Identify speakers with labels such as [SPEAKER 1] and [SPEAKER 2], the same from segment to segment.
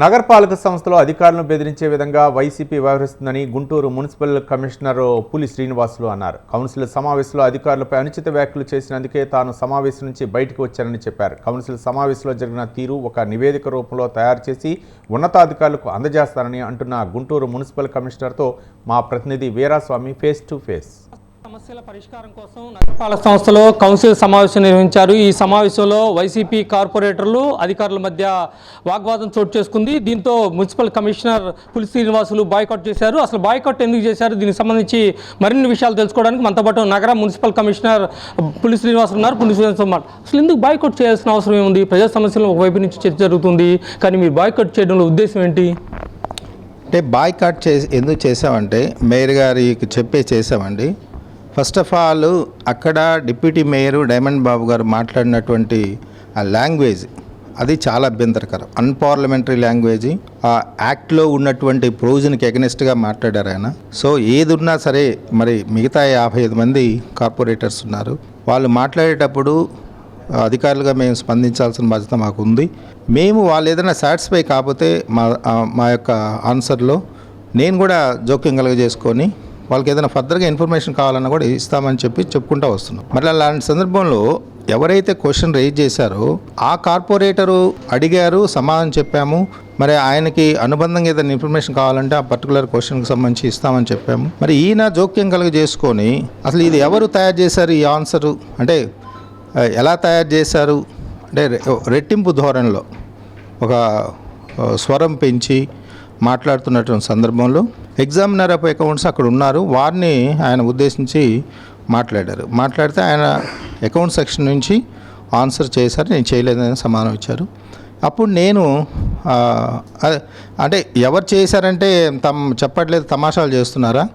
[SPEAKER 1] నగరపాలక సంస్థలో అధికారులను బెదిరించే విధంగా వైసీపీ వ్యవహరిస్తుందని గుంటూరు మున్సిపల్ కమిషనర్ పులి శ్రీనివాసులు అన్నారు. కౌన్సిల్ సమావేశంలో అధికారులపై అనుచిత వ్యాఖ్యలు చేసినందుకే తాను సమావేశం నుంచి బయటకు వచ్చానని చెప్పారు. కౌన్సిల్ సమావేశంలో జరిగిన తీరు ఒక నివేదిక రూపంలో తయారు చేసి ఉన్నతాధికారులకు అందజేస్తానని అంటున్న గుంటూరు మున్సిపల్ కమిషనర్తో మా ప్రతినిధి వీరాస్వామి ఫేస్ టు ఫేస్.
[SPEAKER 2] సమస్యల పరిష్కారం కోసం నగరపాలక సంస్థలో కౌన్సిల్ సమావేశం నిర్వహించారు. ఈ సమావేశంలో వైసీపీ కార్పొరేటర్లు అధికారుల మధ్య వాగ్వాదం చోటు చేసుకుంది. దీంతో municipal commissioner Puli Srinivasulu boycott చేశారు. అసలు బాయ్కాట్ ఎందుకు చేశారు? దీనికి సంబంధించి మరిన్ని విషయాలు తెలుసుకోవడానికి మనతో పాటు నగర మున్సిపల్ కమిషనర్ పులి శ్రీనివాసులు ఉన్నారు. పులి శ్రీనివాస్ అసలు ఎందుకు బాయ్కాట్ చేయాల్సిన అవసరం ఏముంది? ప్రజా సమస్యలు ఒకవైపు నుంచి చర్చ జరుగుతుంది. కానీ మీరు బాయ్కాట్ చేయడంలో ఉద్దేశం ఏంటి?
[SPEAKER 3] అంటే బాయ్కాట్ చేసి ఎందుకు చేసామంటే మేయర్ గారికి చెప్పే చేసామండి ఫస్ట్ ఆఫ్ ఆల్ అక్కడ డిప్యూటీ మేయర్ డైమండ్ బాబు గారు మాట్లాడినటువంటి ఆ లాంగ్వేజ్ అది చాలా అభ్యంతరకరం. అన్పార్లమెంటరీ లాంగ్వేజ్ ఆ యాక్ట్లో ఉన్నటువంటి ప్రొవిజన్కి ఎగనెస్ట్గా మాట్లాడారు ఆయన. సో ఏది ఉన్నా సరే మరి మిగతా యాభై ఐదు మంది కార్పొరేటర్స్ ఉన్నారు. వాళ్ళు మాట్లాడేటప్పుడు అధికారులుగా మేము స్పందించాల్సిన బాధ్యత మాకు ఉంది మేము వాళ్ళు ఏదైనా సాటిస్ఫై కాకపోతే మా మా యొక్క ఆన్సర్లో నేను కూడా జోక్యం కలుగజేసుకొని వాళ్ళకి ఏదైనా ఫర్దర్గా ఇన్ఫర్మేషన్ కావాలన్నా కూడా ఇస్తామని చెప్పి చెప్పుకుంటూ వస్తున్నాం. మరి అలాంటి సందర్భంలో ఎవరైతే క్వశ్చన్ రేజ్ చేశారో ఆ కార్పొరేటరు అడిగారు సమాధానం చెప్పాము. మరి ఆయనకి అనుబంధంగా ఏదైనా ఇన్ఫర్మేషన్ కావాలంటే ఆ పర్టికులర్ క్వశ్చన్కి సంబంధించి ఇస్తామని చెప్పాము. మరి ఈయన జోక్యం కలుగజేసుకొని అసలు ఇది ఎవరు తయారు చేశారు ఈ ఆన్సరు అంటే ఎలా తయారు చేశారు? అంటే రెట్టింపు ధోరణిలో ఒక స్వరం పెంచి మాట్లాడుతున్నటువంటి సందర్భంలో ఎగ్జామినర్ ఆఫ్ అకౌంట్స్ అక్కడ ఉన్నారు. వారిని ఆయన ఉద్దేశించి మాట్లాడారు. మాట్లాడితే ఆయన అకౌంట్ సెక్షన్ నుంచి ఆన్సర్ చేశారు. నేను చేయలేదని సమానం ఇచ్చారు. అప్పుడు నేను అంటే ఎవరు చేశారంటే తమ చెప్పట్లేదు తమాషాలు చేస్తున్నారా?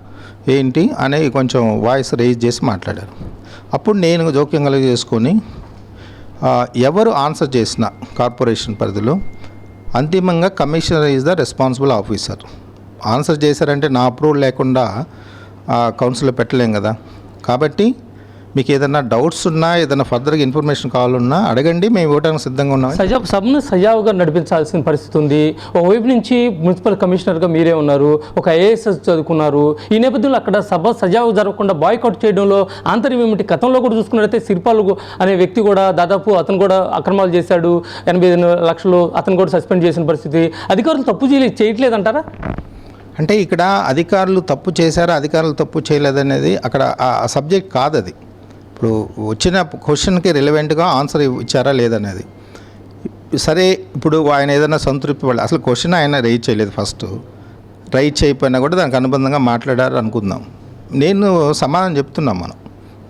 [SPEAKER 3] ఏంటి? అని కొంచెం వాయిస్ రేజ్ చేసి మాట్లాడారు. అప్పుడు నేను జోక్యం కలిగి చేసుకొని ఎవరు ఆన్సర్ చేసిన కార్పొరేషన్ పరిధిలో అంతిమంగా commissioner is the responsible officer. Answer చేశారంటే నా అప్రూవల్ లేకుండా కౌన్సిల్లో పెట్టలేం కదా. కాబట్టి మీకు ఏదైనా డౌట్స్ ఉన్నా ఏదైనా ఫర్దర్గా ఇన్ఫర్మేషన్ కావాలన్నా అడగండి మేము ఇవ్వడానికి సిద్ధంగా ఉన్నాం.
[SPEAKER 2] సజా సభను సజావుగా నడిపించాల్సిన పరిస్థితి ఉంది. ఒకవైపు నుంచి మున్సిపల్ కమిషనర్గా మీరే ఉన్నారు ఒక ఐఏఎస్ చదువుకున్నారు. ఈ నేపథ్యంలో అక్కడ సభ సజావు జరగకుండా బాయ్కౌట్ చేయడంలో ఆంతర్యం ఏమిటి గతంలో కూడా చూసుకున్నట్లయితే శిల్పాలు అనే వ్యక్తి కూడా దాదాపు అతను కూడా అక్రమాలు చేశాడు. ఎనభై లక్షలు అతను కూడా సస్పెండ్ చేసిన పరిస్థితి. అధికారులు తప్పు చేయలే చేయట్లేదంటారా?
[SPEAKER 3] అంటే ఇక్కడ అధికారులు తప్పు చేశారా అధికారులు తప్పు చేయలేదనేది అక్కడ ఆ సబ్జెక్ట్ కాదు అది ఇప్పుడు వచ్చిన క్వశ్చన్కి రిలవెంట్గా ఆన్సర్ ఇచ్చారా లేదనేది. సరే ఇప్పుడు ఆయన ఏదైనా సంతృప్తి పడాలి అసలు క్వశ్చన్ ఆయన రైజ్ చేయలేదు ఫస్ట్. రైజ్ చేయకపోయినా కూడా దానికి అనుబంధంగా మాట్లాడారు అనుకుందాం. నేను సమాధానం చెప్తున్నాం మనం.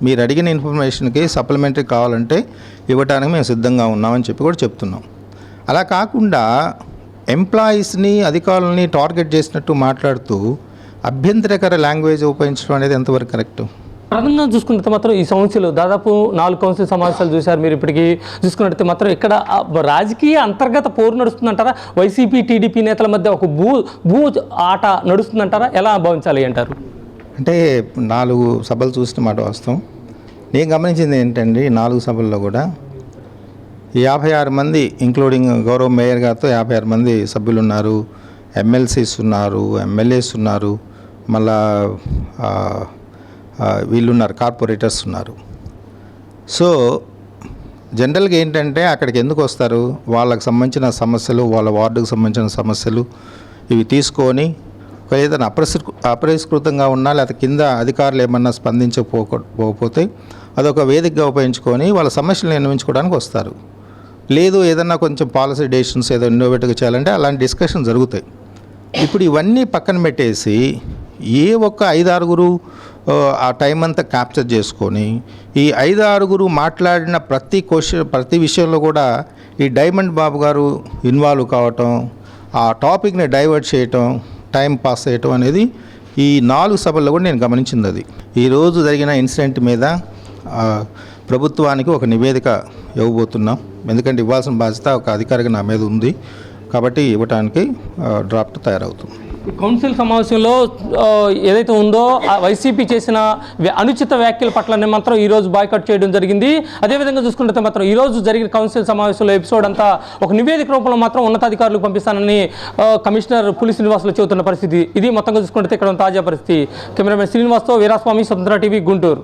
[SPEAKER 3] మీరు అడిగిన ఇన్ఫర్మేషన్కి సప్లిమెంటరీ కావాలంటే ఇవ్వడానికి మేము సిద్ధంగా ఉన్నామని చెప్పి కూడా చెప్తున్నాం. అలా కాకుండా ఎంప్లాయీస్ని అధికారులని టార్గెట్ చేసినట్టు మాట్లాడుతూ అభ్యంతరకర లాంగ్వేజ్ ఉపయోగించడం అనేది ఎంతవరకు కరెక్ట్?
[SPEAKER 2] ప్రధానంగా చూసుకున్నట్టు మాత్రం ఈ సమస్యలు దాదాపు నాలుగు కౌన్సిల్ సమావేశాలు చూశారు మీరు ఇప్పటికీ. చూసుకున్నట్టు మాత్రం ఇక్కడ రాజకీయ అంతర్గత పోరు నడుస్తుందంటారా? వైసీపీ టీడీపీ నేతల మధ్య ఒక భూ భూ ఆట నడుస్తుందంటారా? ఎలా భావించాలి అంటారు?
[SPEAKER 3] అంటే నాలుగు సభలు చూసిన మాట వాస్తవం. నేను గమనించింది ఏంటండి నాలుగు సభల్లో కూడా యాభై ఆరు మంది ఇంక్లూడింగ్ గౌరవ మేయర్ గారితో యాభై ఆరు మంది సభ్యులు ఉన్నారు ఎమ్మెల్సీస్ ఉన్నారు ఎమ్మెల్యేస్ ఉన్నారు. మళ్ళా వీళ్ళున్నారు వీళ్ళు ఉన్నారు కార్పొరేటర్స్ ఉన్నారు. సో జనరల్గా ఏంటంటే అక్కడికి ఎందుకు వస్తారు? వాళ్ళకి సంబంధించిన సమస్యలు వాళ్ళ వార్డుకు సంబంధించిన సమస్యలు ఇవి తీసుకొని ఒక ఏదైనా అపరిష్కృ అపరిష్కృతంగా ఉన్నా లేకపోతే కింద అధికారులు ఏమన్నా స్పందించకపోకపోతే అదొక వేదికగా ఉపయోగించుకొని వాళ్ళ సమస్యలు నిర్ణయించుకోవడానికి వస్తారు. లేదు ఏదన్నా కొంచెం పాలసీ డెసిషన్స్ ఏదో ఇన్నోవేటివ్గా చేయాలంటే అలాంటి డిస్కషన్ జరుగుతాయి. ఇప్పుడు ఇవన్నీ పక్కన పెట్టేసి ఏ ఒక్క ఐదు ఆరుగురు ఆ, టైం అంతా క్యాప్చర్ చేసుకొని ఈ ఐదు ఆరుగురు మాట్లాడిన ప్రతి క్వశ్చన్ ప్రతి విషయంలో కూడా ఈ డైమండ్ బాబు గారు ఇన్వాల్వ్ కావటం ఆ టాపిక్ని డైవర్ట్ చేయటం టైం పాస్ చేయటం అనేది ఈ నాలుగు సభల్లో కూడా నేను గమనించింది అది. ఈరోజు జరిగిన ఇన్సిడెంట్ మీద ప్రభుత్వానికి ఒక నివేదిక ఇవ్వబోతున్నాం. ఎందుకంటే ఇవ్వాల్సిన బాధ్యత ఒక అధికారిగా నా మీద ఉంది. కాబట్టి ఇవ్వటానికి డ్రాఫ్ట్ తయారవుతుంది.
[SPEAKER 2] కౌన్సిల్ సమావేశంలో ఏదైతే ఉందో వైసీపీ చేసిన అనుచిత వ్యాఖ్యల పట్లనే మాత్రం ఈరోజు బాయ్కట్ చేయడం జరిగింది. అదేవిధంగా చూసుకుంటే మాత్రం ఈ రోజు జరిగిన కౌన్సిల్ సమావేశంలో ఎపిసోడ్ అంతా ఒక నివేదిక రూపంలో మాత్రం ఉన్నతాధికారులకు పంపిస్తానని కమిషనర్ పులి శ్రీనివాసులు చెబుతున్న పరిస్థితి. ఇది మొత్తంగా చూసుకుంటే ఇక్కడ తాజా పరిస్థితి. కెమెరామెన్ శ్రీనివాస్తో వీరాస్వామి స్వతంత్ర టీవీ గుంటూరు.